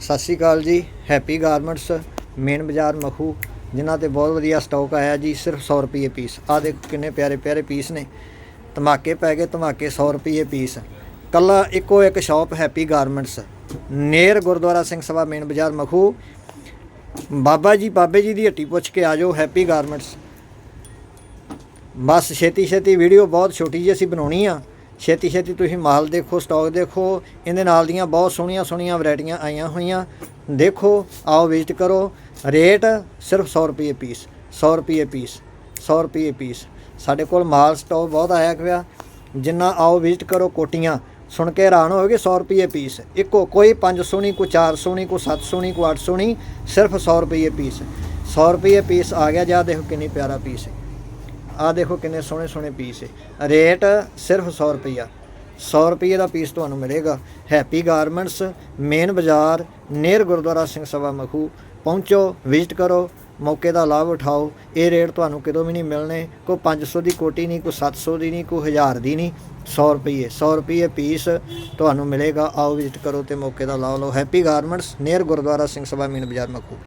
ਸਤਿ ਸ਼੍ਰੀ ਅਕਾਲ ਜੀ। Happy garments main ਬਾਜ਼ਾਰ ਮਖੂ ਜਿਨ੍ਹਾਂ ਤੇ ਬਹੁਤ ਵਧੀਆ ਸਟਾਕ ਆਇਆ ਜੀ, ਸਿਰਫ 100 ਰੁਪਏ ਪੀਸ ਆ ਦੇਖੋ ਕਿੰਨੇ ਪਿਆਰੇ ਪਿਆਰੇ ਪੀਸ ਨੇ। ਧਮਾਕੇ ਪੈ ਗਏ, ਧਮਾਕੇ 100 ਰੁਪਏ ਪੀਸ ਕੱਲਾ ਇੱਕੋ ਇੱਕ shop Happy Garments near Gurdwara Singh Sabha main Bazaar Makhu Baba ਜੀ, ਬਾਬੇ ਜੀ ਦੀ ਹੱਟੀ ਪੁੱਛ ਕੇ ਆ ਜਾਓ ਹੈਪੀ ਗਾਰਮੈਂਟਸ ਬਸ ਛੇਤੀ ਛੇਤੀ ਵੀਡੀਓ ਬਹੁਤ ਛੋਟੀ ਜਿਹੀ ਅਸੀਂ ਬਣਾਉਣੀ ਆ। ਛੇਤੀ ਛੇਤੀ ਤੁਸੀਂ ਮਾਲ ਦੇਖੋ, ਸਟਾਕ ਦੇਖੋ, ਇਹਦੇ ਨਾਲ ਦੀਆਂ ਬਹੁਤ ਸੋਹਣੀਆਂ ਸੋਹਣੀਆਂ ਵੈਰਾਈਟੀਆਂ ਆਈਆਂ ਹੋਈਆਂ। ਦੇਖੋ, ਆਓ ਵਿਜ਼ਿਟ ਕਰੋ। ਰੇਟ ਸਿਰਫ 100 ਰੁਪਏ ਪੀਸ 100 ਰੁਪਏ ਪੀਸ 100 ਰੁਪਏ ਪੀਸ ਸਾਡੇ ਕੋਲ ਮਾਲ ਸਟਾਕ ਬਹੁਤ ਆਇਆ ਪਿਆ। ਜਿੰਨਾ ਆਓ ਵਿਜ਼ਿਟ ਕਰੋ ਕੋਟੀਆਂ। ਸੁਣ ਕੇ ਹੈਰਾਨ ਹੋਗੇ 100 ਰੁਪਏ ਪੀਸ ਇੱਕੋ ਕੋਈ 500 ਨਹੀਂ ਕੋਈ 400 ਨਹੀਂ ਕੋਈ 700 ਨਹੀਂ ਕੋਈ 800 ਨਹੀਂ ਸਿਰਫ 100 ਰੁਪਏ ਪੀਸ 100 ਰੁਪਏ ਪੀਸ ਆ ਗਿਆ, ਜਾ ਦੇਖੋ ਕਿੰਨੀ ਪਿਆਰਾ ਪੀਸ ਹੈ। ਆ ਦੇਖੋ ਕਿੰਨੇ ਸੋਹਣੇ ਸੋਹਣੇ ਪੀਸ ਹੈ ਰੇਟ ਸਿਰਫ 100 ਰੁਪਈਆ। 100 ਰੁਪਏ ਦਾ ਪੀਸ ਤੁਹਾਨੂੰ ਮਿਲੇਗਾ। ਹੈਪੀ ਗਾਰਮੈਂਟਸ ਮੇਨ ਬਾਜ਼ਾਰ ਨੇਰ ਗੁਰਦੁਆਰਾ ਸਿੰਘ ਸਭਾ ਮਖੂ ਪਹੁੰਚੋ ਵਿਜ਼ਿਟ ਕਰੋ, ਮੌਕੇ ਦਾ ਲਾਭ ਉਠਾਓ। ਇਹ ਰੇਟ ਤੁਹਾਨੂੰ ਕਿਤੋਂ ਵੀ ਨਹੀਂ ਮਿਲਣੇ। ਕੋਈ 500 ਦੀ ਕੋਟੀ ਨਹੀਂ, ਕੋਈ 700 ਦੀ ਨਹੀਂ, ਕੋਈ 1000 ਦੀ ਨਹੀਂ। 100 ਰੁਪਏ 100 ਰੁਪਏ ਪੀਸ ਤੁਹਾਨੂੰ ਮਿਲੇਗਾ। ਆਓ ਵਿਜ਼ਿਟ ਕਰੋ ਤੇ ਮੌਕੇ ਦਾ ਲਾਭ ਲਓ। Happy Garments near Gurdwara Singh Sabha main Bazaar Makhu